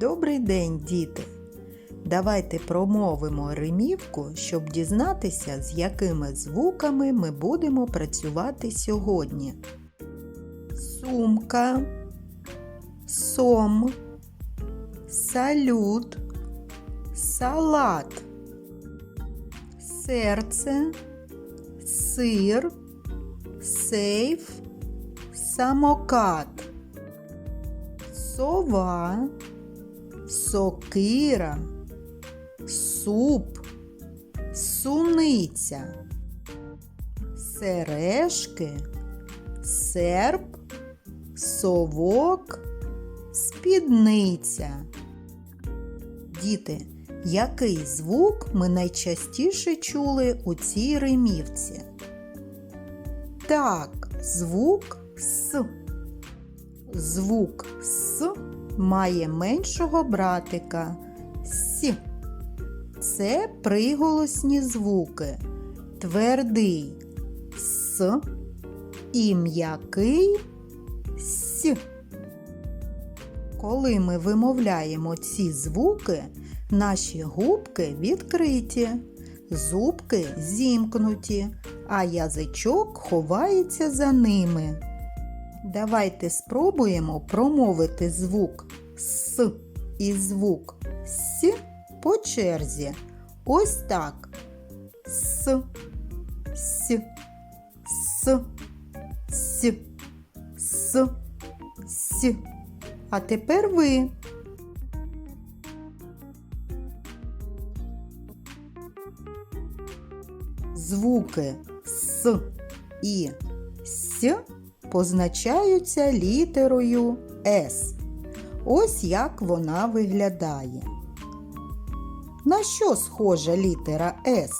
Добрий день, діти! Давайте промовимо римівку, щоб дізнатися, з якими звуками ми будемо працювати сьогодні. Сумка, сом, салют, салат, серце, сир, сейф, самокат, сова, сокира, суп, суниця, сережки, серп, совок, спідниця. Діти, який звук ми найчастіше чули у цій римівці? Так, звук С. Звук С має меншого братика С. Це приголосні звуки. Твердий С і м'який С. Коли ми вимовляємо ці звуки, наші губки відкриті, зубки зімкнуті, а язичок ховається за ними. Давайте спробуємо промовити звук С і звук С по черзі. Ось так. С, С, С, С, С, С. А тепер ви. Звуки С і С позначаються літерою С. Ось як вона виглядає. На що схожа літера С?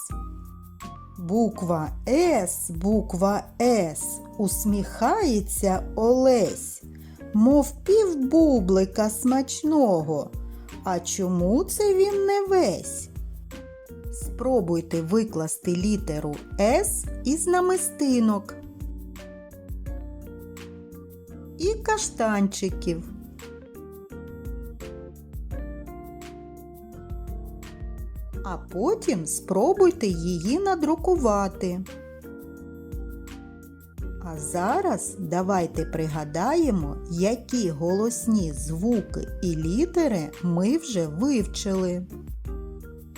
Буква С, буква С усміхається Олесь, мов півбублика смачного. А чому це він не весь? Спробуйте викласти літеру С із намистинок каштанчиків. А потім спробуйте її надрукувати. А зараз давайте пригадаємо, які голосні звуки і літери ми вже вивчили.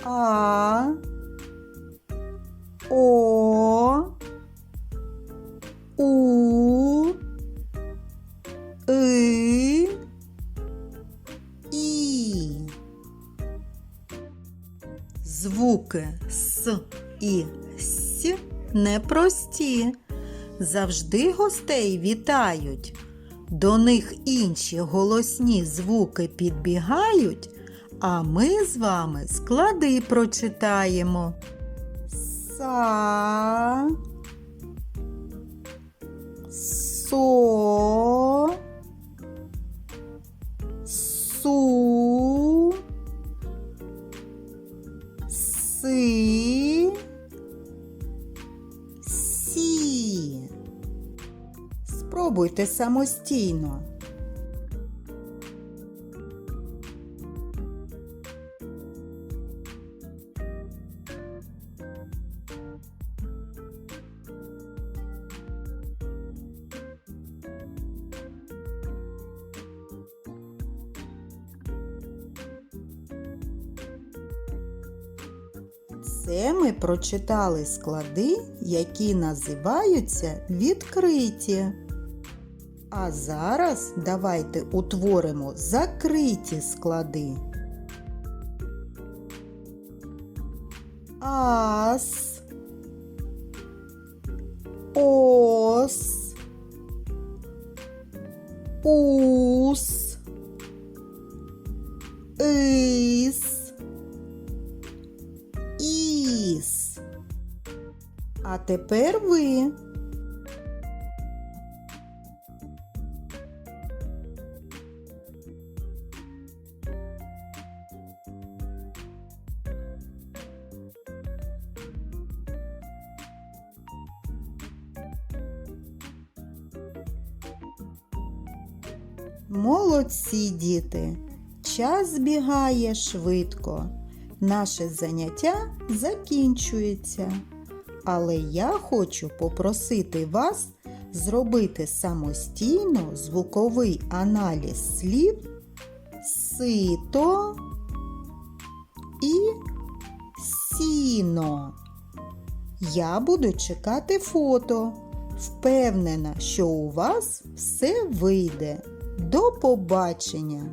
А, О, У, Звуки С і С непрості. Завжди гостей вітають. До них інші голосні звуки підбігають, а ми з вами склади прочитаємо. Са, со, су, Спробуйте самостійно. Це ми прочитали склади, які називаються відкриті. А зараз давайте утворимо закриті склади. Ас, ос, ус, ис, іс. А тепер ви. Молодці діти! час збігає швидко. Наше заняття закінчується. Але я хочу попросити вас зробити самостійно звуковий аналіз слів сито і сіно. Я буду чекати фото. Впевнена, що у вас все вийде. До побачення!